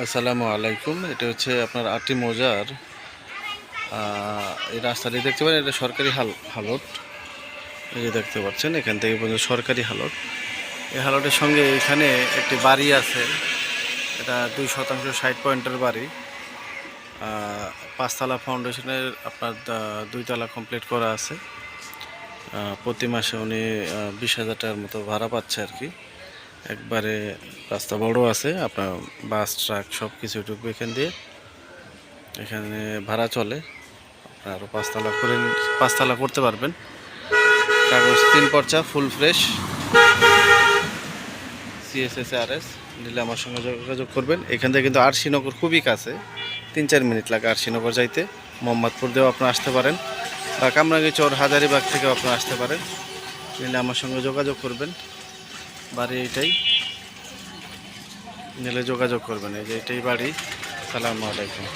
আসসালামু আলাইকুম। এটা হচ্ছে আপনার আটি মৌজার এই রাস্তাটি দেখতে পারেন, এটা সরকারি হাল, হালট। এই যে দেখতে পাচ্ছেন, এখান থেকে পর্যন্ত সরকারি হালট। এই হালটের সঙ্গে এখানে একটি বাড়ি আছে, এটা দুই শতাংশ ষাট পয়েন্টের বাড়ি। পাঁচতলা ফাউন্ডেশনের আপনার দুইতলা কমপ্লিট করা আছে। প্রতি মাসে উনি বিশ হাজার টাকার মতো ভাড়া পাচ্ছে আর কি। একবারে রাস্তা বড় আছে, আপনার বাস, ট্রাক সব কিছু ঢুকবে এখান দিয়ে। এখানে ভাড়া চলে, আপনার আরও পাঁচতলা করে পাঁচতলা করতে পারবেন। কাগজ তিন পর্চা, full fresh. CSS R S নিলে আমার সঙ্গে যোগাযোগ করবেন। এখান থেকে কিন্তু আরশিনগর খুবই কাছে, তিন চার মিনিট লাগে আরশিনগর যাইতে। মোহাম্মদপুর দিয়েও আপনারা আসতে পারেন, বা কামরাঙ্গিচর হাজারিবাগ থেকেও আপনারা আসতে পারেন। নিলে আমার সঙ্গে যোগাযোগ করবেন। বাড়ি এইটাই। নিলে যোগাযোগ করবেন এই যে এটাই বাড়ি। সালামু আলাইকুম।